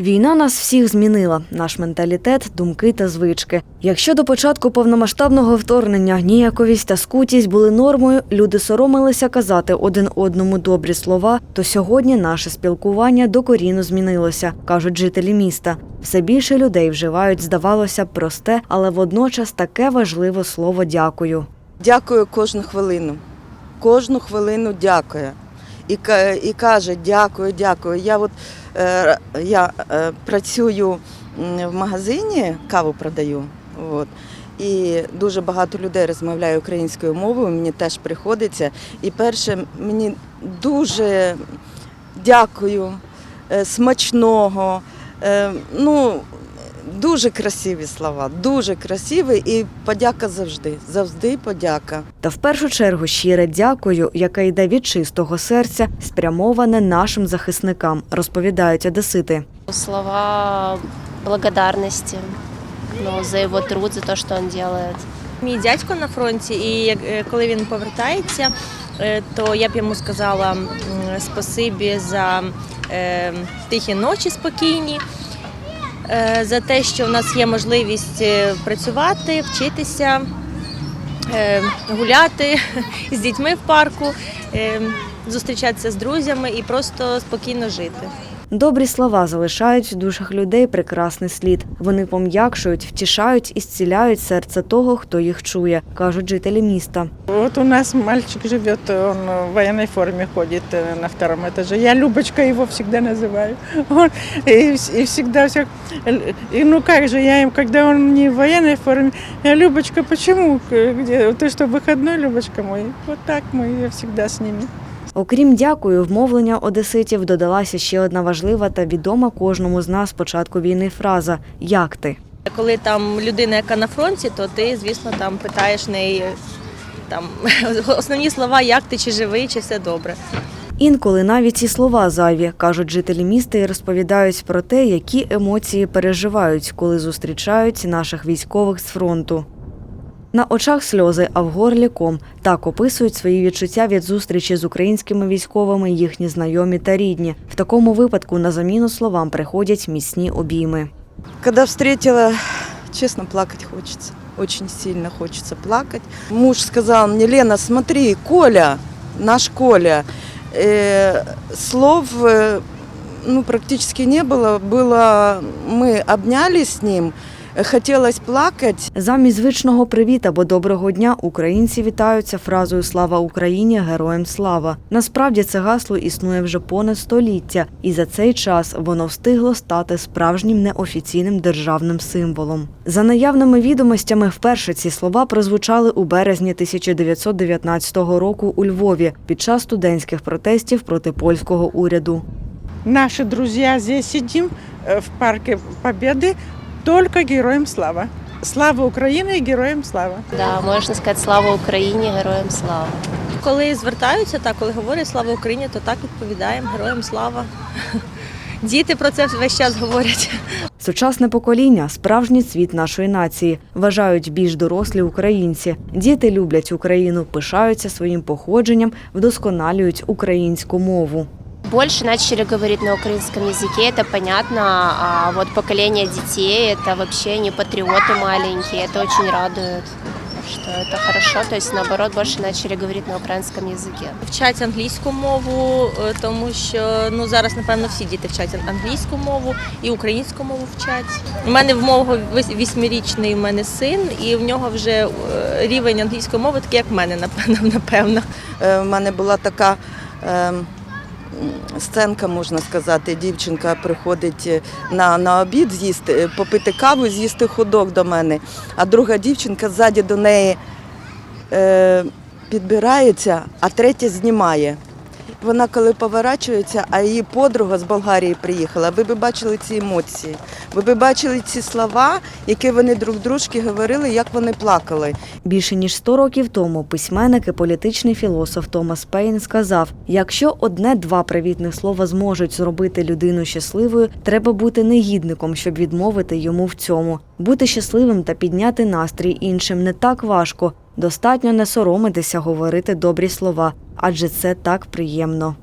Війна нас всіх змінила, наш менталітет, думки та звички. Якщо до початку повномасштабного вторгнення ніяковість та скутість були нормою, люди соромилися казати один одному добрі слова, то сьогодні наше спілкування докорінно змінилося, кажуть жителі міста. Все більше людей вживають, здавалося б, просте, але водночас таке важливе слово дякую. Дякую кожну хвилину. Кожну хвилину дякує. І, і каже дякую, дякую. Я от е, я е, працюю в магазині, каву продаю. От. І дуже багато людей розмовляє українською мовою, мені теж приходиться. І перше, мені дуже дякую, е, смачного. Е, ну, дуже красиві слова, дуже красиві і подяка завжди. Завжди подяка. Та в першу чергу щире дякую, яке йде від чистого серця, спрямоване нашим захисникам, розповідають одесити. Слова благодарности ну, за его труд, за то, что он делает. Мій дядько на фронті, і е, коли він повертається, е, то я б йому сказала спасибі за е, тихі ночі спокійні, за те, що в нас є можливість е, працювати, вчитися, е, гуляти з дітьми в парку, е, зустрічатися з друзями і просто спокійно жити. Добрі слова залишають в душах людей прекрасний слід. Вони пом'якшують, втішають і зціляють серце того, хто їх чує, кажуть жителі міста. Вот у нас мальчик живет, он в военной форме ходит э, на втором этаже. Я Любочка его всегда называю. Он, и, вс- и всегда все. И ну как же, я им, когда он не в военной форме, я Любочка, почему? К- Где? Ты что, выходной, Любочка мой? Вот так мы я всегда с ними. Окрім дякую, вмовлення одеситів додалася ще одна важлива та відома кожному з нас з початку війни фраза Як ти? Коли там людина, яка на фронті, то ти, звісно, там питаєш неї там основні слова, як ти, чи живий, чи все добре. Інколи навіть ці слова зайві, кажуть жителі міста і розповідають про те, які емоції переживають, коли зустрічають наших військових з фронту. На очах сльози, а в горлі ком. Так описують свої відчуття від зустрічі з українськими військовими їхні знайомі та рідні. В такому випадку на заміну словам приходять міцні обійми. Когда встретила, честно, плакать хочется. Очень сильно хочется плакать. Муж сказал мне, Лена, смотри, Коля, наш Коля. Э, слов э, ну, практически не было. Было, мы обнялись с ним, э, хотелось плакать. Замість звичного привіт або доброго дня українці вітаються фразою Слава Україні! Героям слава! Насправді це гасло існує вже понад століття, і за цей час воно встигло стати справжнім неофіційним державним символом. За наявними відомостями, вперше ці слова прозвучали у березні 1919 року у Львові під час студентських протестів проти польського уряду. Наши друзья здесь сидим э, в парке Победы, только героям слава. Слава Украине и героям слава. Да, можно сказать слава Украине, героям слава. Коли звертаються, так, коли говорять слава Україні, то так відповідаємо героям слава. Діти про це весь час говорять. Сучасне покоління справжній цвіт нашої нації, вважають більш дорослі українці. Діти люблять Україну, пишаються своїм походженням, вдосконалюють українську мову Больше начали говорить на украинском языке, это понятно, а вот поколение детей, это вообще не патриоты маленькие, это очень радует, что это хорошо, то есть наоборот больше начали говорить на украинском языке. Вчать англійську мову, е, тому що ну зараз, напевно, всі діти вчать англійську мову і українську мову вчать. У мене в мого вось- восьмирічний у мене син, і в нього вже е, рівень англійської мови такий, як в мене, напевно. напевно. Е, В мене була така е, м, сценка, можна сказати. Дівчинка приходить е, на, на обід з'їсти, е, попити каву, з'їсти ходок до мене. А друга дівчинка ззаді до неї е, підбирається, а третя знімає. Вона коли поворачується, а її подруга з Болгарії приїхала. Ви б бачили ці емоції, ви б бачили ці слова, які вони друг дружки говорили, як вони плакали. Більше ніж 100 років тому письменник і політичний філософ Томас Пейн сказав: якщо одне-два привітних слова зможуть зробити людину щасливою, треба бути негідником, щоб відмовити йому в цьому. Бути щасливим та підняти настрій іншим не так важко. Достатньо не соромитися говорити добрі слова, адже це так приємно.